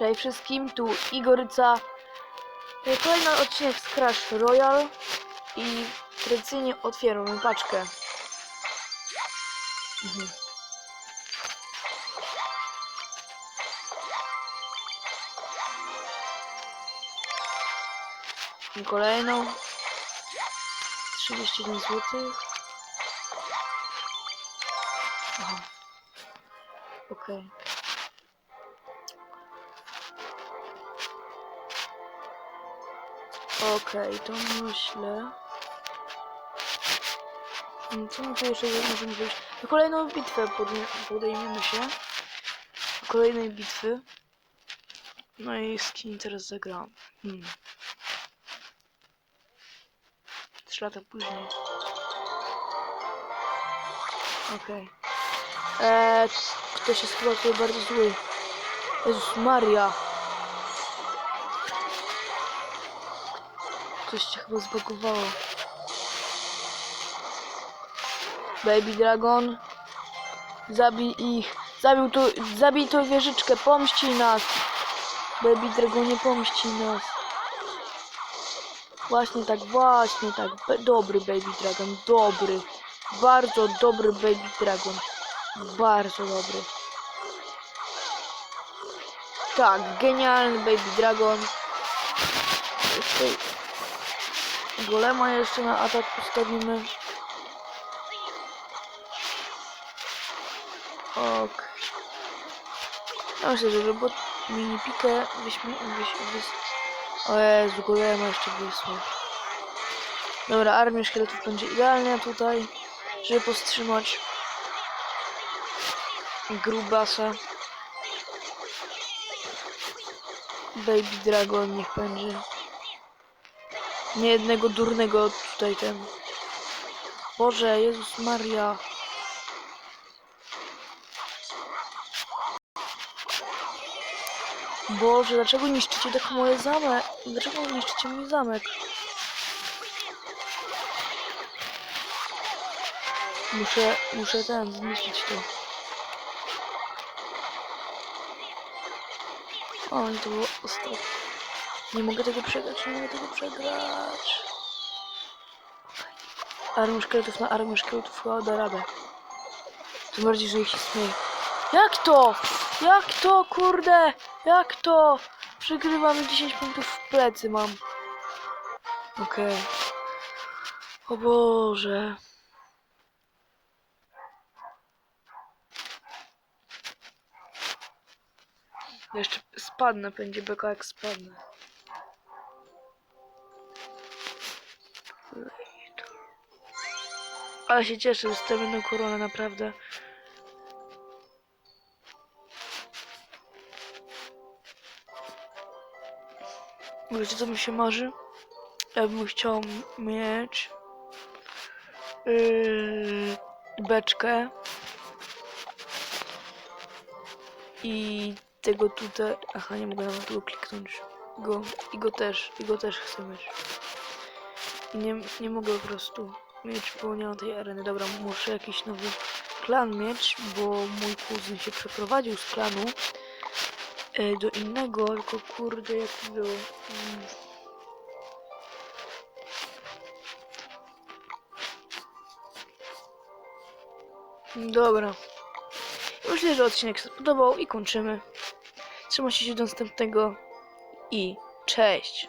Cześć wszystkim, tu Igoryca. E, Kolejny odcinek z Crash Royale i tradycyjnie otwieramy paczkę. Mhm. I kolejną. 31 zł. Okej. Okej, to myślę. Hmm, Co my tu jeszcze możemy zrobić? Na kolejną bitwę podejmiemy się. Kolejnej bitwy. No i z kim teraz zagram? Hmm. Trzy lata później. Okej. Eee, ktoś jest chyba tutaj bardzo zły. Jezus Maria. Coś się chyba zbagowało. Baby Dragon. Zabij ich. Zabił tu, zabij tą wieżyczkę, pomści nas. Baby Dragon nie pomści nas. Właśnie tak, właśnie tak. Be dobry Baby Dragon, dobry. Bardzo dobry Baby Dragon. Bardzo dobry. Tak, genialny Baby Dragon. Golema jeszcze na atak postawimy. Ok. Ja myślę, że robot mini pikę wyśmie... Wyś, wys... O Jezu, golema jeszcze wysłał. Dobra, armia szkieletów będzie idealna tutaj, żeby powstrzymać grubasa. Baby Dragon niech będzie. Nie jednego durnego tutaj ten. Boże, Jezus Maria. Boże, dlaczego niszczycie tak moje zamek? Dlaczego niszczycie mój zamek? Muszę, muszę ten, zniszczyć to. O, to było ostatnie. Nie mogę tego przegrać, nie mogę tego przegrać. Armię szkieletów na armię szkieletów chyba da radę. Tym bardziej, że ich jest. Jak to? Jak to, kurde? Jak to? Przegrywam i 10 punktów w plecy mam. Okej. O Boże. Jeszcze spadnę, będzie beka jak spadnę. Ale się cieszę, że stawiam koronę, naprawdę. Wiecie co mi się marzy? Ja bym chciał mieć yy, beczkę i tego tutaj. Aha, nie mogę nawet tego kliknąć. Go, I go też, i go też chcę mieć. Nie, nie mogę po prostu mieć, bo tej areny. Dobra, muszę jakiś nowy klan mieć, bo mój kuzyn się przeprowadził z klanu e, do innego, tylko kurde jak było. Mm. Dobra. Myślę, że odcinek się spodobał i kończymy. Trzymajcie się do następnego i cześć!